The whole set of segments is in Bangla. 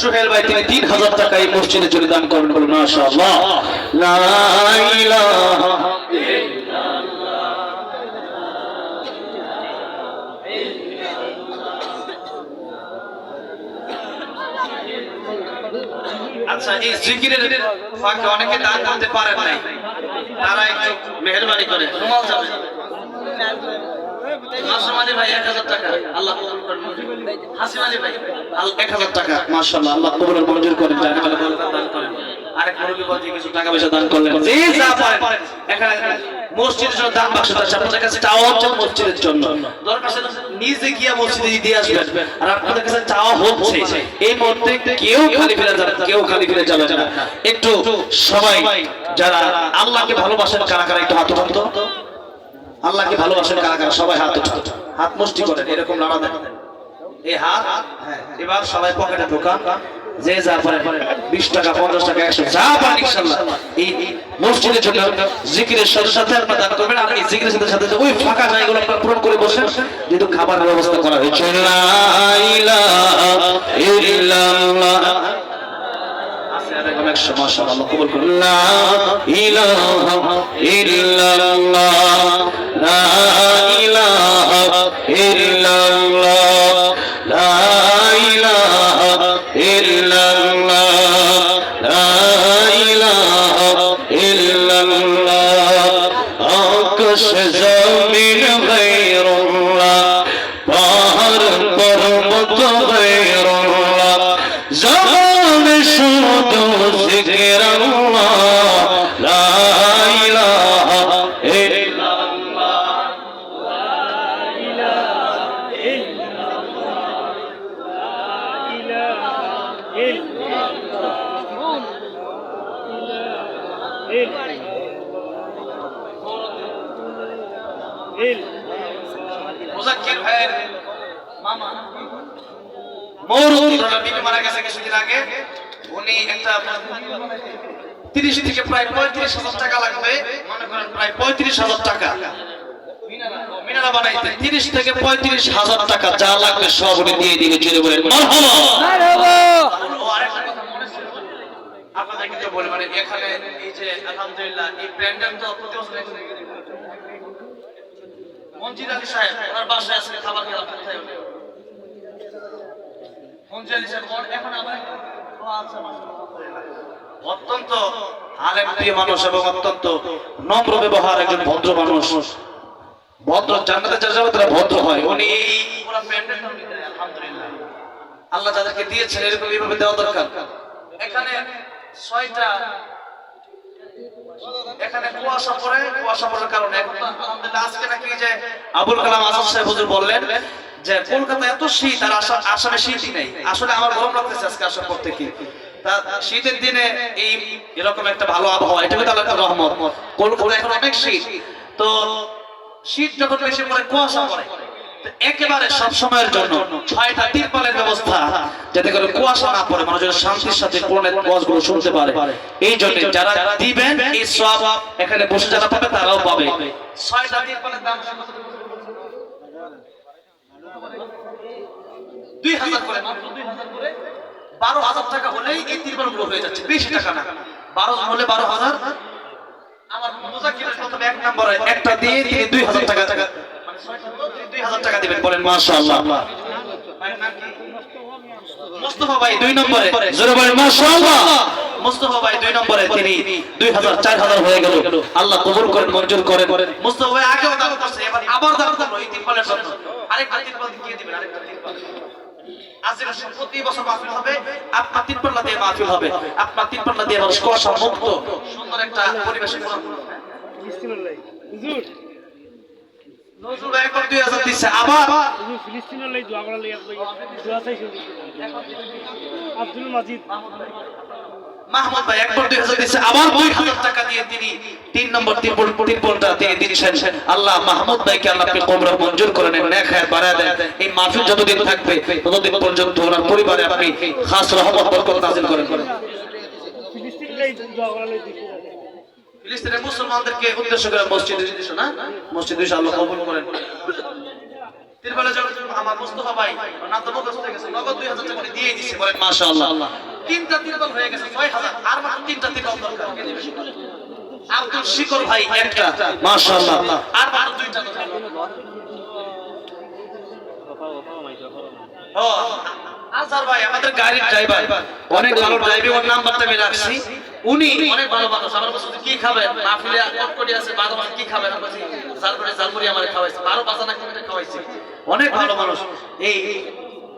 সোহেল ভাই তিনি তিন হাজার টাকা এই মসজিদের জন্য দান করবেন বলুন ইলাহা আচ্ছা এই জিকিরের ফাঁকে অনেকে দান করতে পারেন নাই। তারা একটু মেহরবানি করে মাসুম আলী ভাই এক হাজার টাকা। আল্লাহ কবুল করেন হাসিম আলী ভাই এক হাজার টাকা। মাশাআল্লাহ আল্লাহ কবুল মঞ্জুর করেন। জানে বলে বরকত দান করেন। আরেক মুরব্বী বলতে কিছু টাকা পয়সা দান করলেন। যে যা পারেন। এখানে মসজিদের জন্য দান বাক্স আছে। আপনাদের কাছে চাওয়া হচ্ছে মসজিদের জন্য। দরকার নিজে গিয়া মসজিদে দিয়ে আসবেন। আর আপনাদের কাছে চাওয়া হচ্ছে। এই মুহূর্তে কেউ খালি ফিরে যাবে কেউ খালি ফিরে যাবে না। একটু সবাই যারা আল্লাহকে ভালোবাসেন কারা কারা একটু হাত উঠান তো। আল্লাহকে ভালোবাসেন কারা কারা সবাই হাত উঠান। হাত মুষ্টি করেন, এরকম নাড়া দেন। এই হাত, এবার সবাই পকেটে ঢোকান। যে যা পারে, বিশ টাকা, পঞ্চাশ টাকা, একশো, যা পারেন ইনশাল্লাহ। এই মসজিদের জন্য জিকিরের সাথে সাথে আপনার দান করবেন, আর এই জিকিরের সাথে সাথে ওই ফাঁকা জায়গাগুলো আপনার পূরণ করে বসেন, যেহেতু খাবার ব্যবস্থা করা হয়েছে। এরকম লা ইলাহা ইল্লাল্লাহ লা ইলাহা ইল্লাল্লাহ লা মৌরুদ মারা গেছে কিছুদিন আগে। উনি একটা তিরিশ থেকে প্রায় পঁয়ত্রিশ হাজার টাকা লাগবে। মনে করেন প্রায় পঁয়ত্রিশ হাজার টাকা। মিনারা বানাইতে তিরিশ থেকে পঁয়ত্রিশ হাজার টাকা যা লাগবে সব উনি দিয়ে দিবে চলে বলেন। আপনাদেরকে তো বলি মানে এখানে এই যে আলহামদুলিল্লাহ এই ব্র্যান্ডের তো প্রতি বছর মঞ্জিদ আলী সাহেব ওনার বাসায় আজকে খাবার খেলাম কোথায় এখন আচ্ছা। অত্যন্ত আলেম প্রিয় মানুষ এবং অত্যন্ত নম্র ব্যবহার একজন ভদ্র মানুষ। ভদ্র জান্নাতে যারা যাবে তারা ভদ্র হয়। উনি এই আলহামদুলিল্লাহ। আল্লাহ যাদেরকে দিয়েছেন এরকম এইভাবে দেওয়া দরকার। এখানে ছয়টা এখানে কুয়াশা পড়ে কুয়াশা পড়ার কারণে। আলহামদুলিল্লাহ আজকে নাকি যে আবুল কালাম আজাদ সাহেব হুজুর বললেন যে কলকাতা এত শীত আর আসাম- শীতই নেই। আসলে আমার গরম লাগতেছে আজকে আসার পর থেকে। শীতের দিনে এই এরকম একটা ভালো আবহাওয়া, এটা কিন্তু আল্লাহ রহমত। কলকাতা এখন অনেক শীত। তো শীত যখন বেশি পড়ে, কুয়াশা পড়ে একেবারে সব সময়ের জন্য ছয়টা তিরপালের ব্যবস্থা যাতে করে কুয়াশা না পড়ে মানুষ যেন শান্তির সাথে কোরআনের ওয়াজগুলো শুনতে পারে। এই জন্য যারা দিবেন, এই সব এখানে বসে যারা পাবে, তারাও পাবে। ছয়টা তিরপালের দাম দুই হাজার করে মাত্র দুই হাজার করে। বারো হাজার টাকা হলেই এই হয়ে যাচ্ছে বেশি টাকা না। বারো হলে বারো হাজার। আমার প্রথমে এক নম্বরে একটা দিয়ে তিনি দুই হাজার টাকা টাকা মানে দুই হাজার টাকা দিবেন বলেন। মাশাআল্লাহ। ভাইয়ের নাম কি? মোস্তফা ভাই দুই নম্বরে। জোরে বলেন মাশাআল্লাহ। মোস্তফা ভাই দুই নম্বরে তিনি দুই হাজার চার হাজার হয়ে গেল। আল্লাহ কবুল করেন মঞ্জুর করেন। মোস্তফা ভাই আগেও দান করছে এবার আবার দান করল এই তিরপালের জন্য। আরেকটা তিরপাল দিয়ে দিবেন আরেকটা। তিরপাল প্রতি বছর মাহফিল হবে আপনার তিন পাল্লা দিয়ে মাহফিল হবে। আপনার তিন পাল্লা দিয়ে মানুষ কুয়াশা মুক্ত। সুন্দর একটা পরিবেশে নজরুল একবার দুই হাজার দিচ্ছে আবার? ফিলিস্তিনের দোয়া করার লাগি দোয়া চাইছি। আব্দুল মাজিদ। মাহমুদ ভাই, একবার দুই হাজার দিচ্ছে আবার দুই হাজার টাকা দিয়ে তিনি তিন নম্বর, তিন তিন তিনি দিচ্ছেন। আল্লাহ মাহমুদ ভাইকে আল্লাহ আপনি কোমরা মঞ্জুর করে নেন নেক হায়াত বাড়ায় দেন। এই মাহফিল যতদিন থাকবে, ততদিন পর্যন্ত ওনার পরিবারে আপনি খাস রহমত, বরকত নাজিল করেন। ফিলিস্তিনের মুসলমানদেরকে উদ্দেশ্য করে মসজিদ দিয়েছ না? মসজিদ আল্লাহ কবুল করেন। তিরবেলা যখন আমার মুস্তফা ভাই নাম তো মুখস্থ হয়ে গেছে, নগদ দুই হাজার টাকা দিয়ে দিছে, বলেন, মাশাআল্লাহ। তিনটা তিরবেল হয়ে গেছে ছয় হাজার। আর মাত্র তিনটা তিরবেল দরকার আব্দুল শিকর ভাই একটা। মাশাআল্লাহ। আর মাত্র দুইটা ও আজহার ভাই আমাদের গাড়ির ড্রাইভার অনেক ভালো ড্রাইভিং ওর নাম্বারটা আমি রাখছি। উনি অনেক ভালো মানুষ। আমার কাছে কি খাবেন? মাহফিলে কটকটি আছে বারো মাস কি খাবেন? বলছি, আমার খাওয়াইছে। বারো পাঁচা খাওয়াইছে? অনেক ভালো মানুষ। এই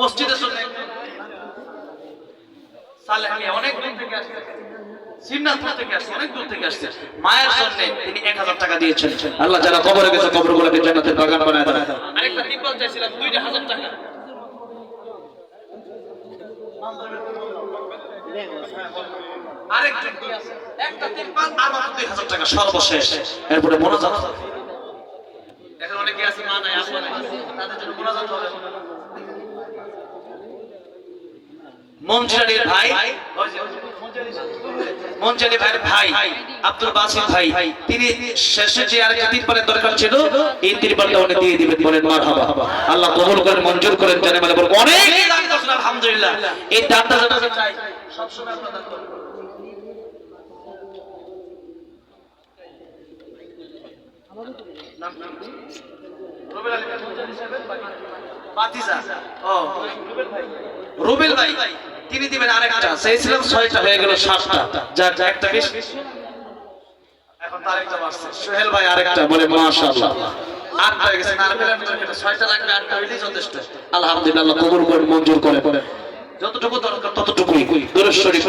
মসজিদের জন্য সালে আমি অনেক দূর থেকে আসছি। সিমনাথপুর থেকে আসছে অনেক দূর থেকে আসছে। মায়ের জন্য তিনি এক হাজার টাকা দিয়েছেন। আল্লাহ যারা কবরে গেছে কবর গুলোকে জান্নাতের বাগান বানায় দেন। আরেকটা টিপল চাইছিলাম দুইটা হাজার টাকা। আরেকটা একটা তিরপাল আর মাত্র দুই হাজার টাকা সর্বশেষ। এরপরে মনে হবে। এখন অনেকে আছে মা নাই আপা নাই তাদের জন্য মোনাজাত হবে মঞ্জুরানির ভাই। যে, ভাইয়ের ভাই আব্দুল বাসির ভাই। তিনি শেষে যে আরেকটা তিরপালের দরকার ছিল এই তিরপালটা উনি দিয়ে দিবেন বলেন মারহাবা। আল্লাহ কবুল করেন মঞ্জুর করেন জানে মানে বলেন অনেক আলহামদুলিল্লাহ। এই দানটা যেন চাই সবসময় আপনারা দান করবেন নাম কি? রুবেল আলী সাহেবের ভাই। বাতিজা। ও। রুবেল ভাই তিনি দিবেন আরেকটা। চেয়েছিলাম ছয়টা হয়ে গেল সাতটা। যার যা একটা বেশ। এখন বাড়ছে। সোহেল ভাই আরেকটা। বলে মাশাআল্লাহ। আটটা হয়ে গেছে আর পেলেন তো ছয়টা লাগবে আটটা হইলেই যথেষ্ট। আলহামদুলিল্লাহ কবুল করে মঞ্জুর করে। যতটুকু দরকার ততটুকুই। দূরের শরীফ।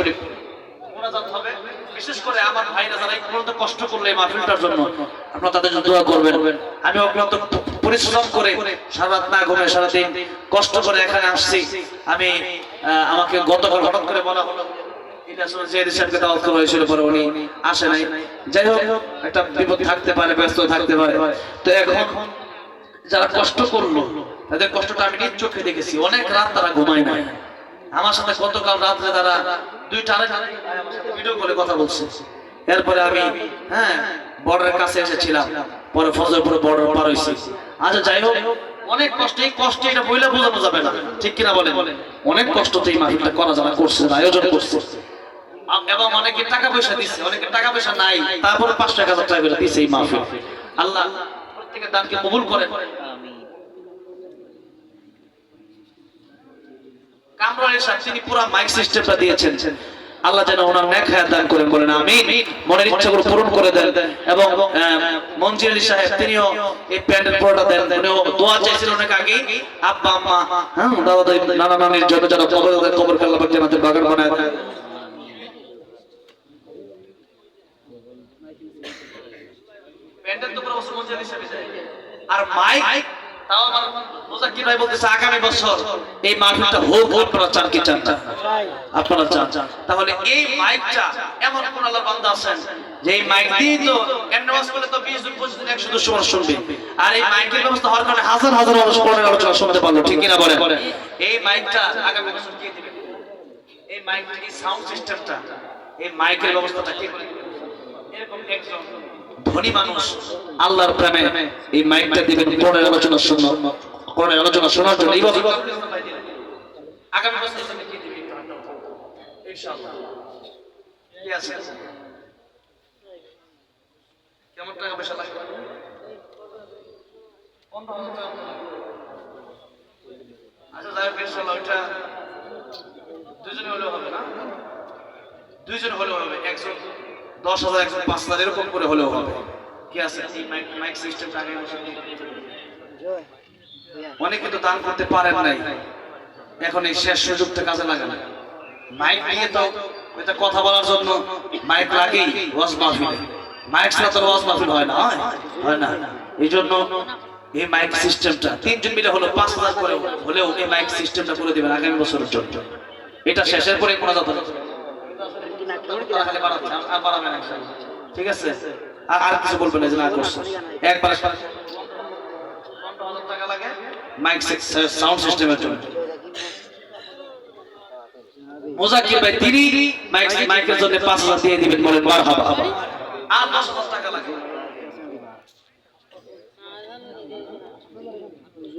মোনাজাত হবে। বিশেষ করে আমার ভাইরা যারা কষ্ট করলে মাহফিলটার জন্য আপনারা তাদের জন্য দোয়া করবেন। আমি অক্লান্ত পরিশ্রম করে সারা না ঘুমে সারাদিন কষ্ট করে এখানে আসছি। আমি আমাকে গতকাল হঠাৎ করে বলা হলো যারা কষ্ট করল কষ্টটা আমি চোখে দেখেছি। অনেক রাত তারা ঘুমায় নাই। আমার সাথে গতকাল রাত্রে তারা ভিডিও করে কথা বলছে। এরপরে আমি হ্যাঁ বর্ডারের কাছে এসেছিলাম। পরে ফজর পরে বর্ডার পার হয়েছি। আচ্ছা যাই হোক, অনেক কষ্ট কষ্ট এটা বইলে বোঝানো যাবে না। ঠিক কিনা বলেন? অনেক কষ্টতে এই করা যারা করছে, আয়োজন করছে। এবং টাকা পয়সা দিচ্ছে টাকা পয়সা নাই, তারপরে টাকা এই মাহফিল। আল্লাহ প্রত্যেকের দানকে কবুল তিনি মাইক সিস্টেমটা দিয়েছেন। আল্লাহ যেন ওনার নেক হায়াত দান করেন বলেন আমি মনের ইচ্ছাগুলো পূরণ করে দেন এবং মঞ্জির আলী সাহেব তিনিও এই প্যান্ডেল পুরোটা দেন। উনিও দোয়া চাইছিলেন অনেক আগে আব্বা আম্মা হ্যাঁ দাদা দাদি নানা নানির জন্য যেন কবর কবর পাক জান্নাতের বাগান বানায় দেন। প্যান্ডেল তো পুরো মঞ্জির আলী সাহেব আর মাইক তাও আমার মোজাক্কির ভাই বলতেছে আগামী বছর এই মাহফিলটা হোক আপনারা চান কি চান না? আপনারা চান। তাহলে এই মাইকটা এমন কোন আল্লাহ বান্দা আছেন যে এই মাইক দিয়ে তো এমনি ওয়াজ করলে তো 20 জন 25 জন 100 দুশো মানুষ শুনবে। আর এই মাইকের ব্যবস্থা হওয়ার কারণে হাজার হাজার মানুষ কোরআনের আলোচনা শুনতে পারল ঠিক কিনা বলেন? এই মাইকটা আগামী বছর কে দিবে? এই মাইক এই সাউন্ড সিস্টেমটা এই মাইকের ব্যবস্থাটা কে করে দিবে? এরকম একজন ধনী মানুষ, আল্লাহর প্রেমে এই মাইকটা দিবেন কোরআনের আলোচনা শুনল কোরআনের আলোচনা শোনার জন্য এই এইভাবে আগামী বছর তুমি কি দিবে। ইনশাআল্লাহ। কি আছে? কেমন টাকা পয়সা লাগবে। আচ্ছা যাই হোক, ইনশাআল্লাহ, ওইটা দুজনে হলেও হবে না? দুইজন হলেও হবে, একজন দশ হাজার পাঁচ হাজার এরকম করে হলেও হবে। কি আছে? মাইক আগে অনেকে তো দান করতে পারেন নাই। এখন এই শেষ সুযোগটা কাজে লাগান মাইক নিয়ে তো এটা কথা বলার জন্য মাইক লাগেই, ওয়াজ মাইক ছাড়া তো ওয়াজ মাহফিল হয় না হয়? না। এই জন্য এই মাইক সিস্টেমটা তিনজন মিলে হলো পাঁচ হাজার করে হলেও এই মাইক সিস্টেমটা করে দিবেন আগামী বছরের জন্য। এটা শেষের পরে কোনো কথা খালি বাড়াচ্ছে, আর- আর বাড়াবে না ইনশাআল্লাহ। ঠিক আছে? আর কিছু বলবেন না একবার মাইক সাউন্ড সিস্টেমের জন্য। মোজাকির ভাই তিনি মাইক মাইকের জন্য পাঁচ হাজার দিয়ে দিবেন বলেন মারহাবা আর দশ হাজার টাকা লাগে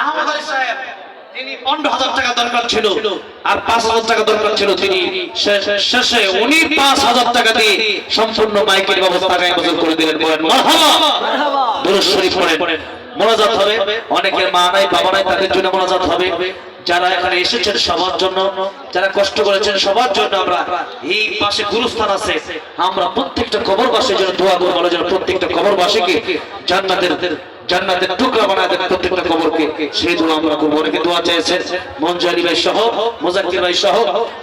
আহমদ আলী সাহেব তিনি পনেরো হাজার টাকা দরকার ছিল। আর পাঁচ হাজার টাকা দরকার ছিল তিনি। শেষে উনি পাঁচ হাজার টাকা দিয়ে সম্পূর্ণ মাইকের ব্যবস্থা আগামী বছর করে দিলেন বলেন মারহাবা! পড়েন। মোনাজাত হবে। অনেকের মা নাই বাবা নাই তাদের জন্য মোনাজাত হবে। যারা এখানে এসেছেন সবার জন্য, যারা কষ্ট করেছেন সবার জন্য আমরা এই পাশে গুরুস্থান আছে। আমরা প্রত্যেকটা কবরবাসীর জন্য দোয়া করব যেন প্রত্যেকটা কবরবাসীকে জান্নাতের জান্নাতের টুকরা বানায় দেন প্রত্যেকটা কবরকে। সেই দোয়া আমরা করব। অনেকে দোয়া চেয়েছেন মঞ্জু আলী ভাই সহ, মোজাক্কির ভাই সহ,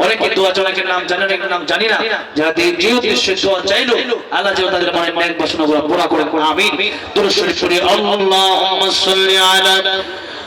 অনেকে দোয়া অনেকের নাম জানেন অনেকের নাম জানি না। যারা যে উদ্দেশ্যে দোয়া চাইলো, আল্লাহ যেন তাদের মনে ন্যাক বাসনা পুরা করে, আমিন। দুরূদ শরীফ পড়ি, আল্লাহুম্মা সাল্লি আলা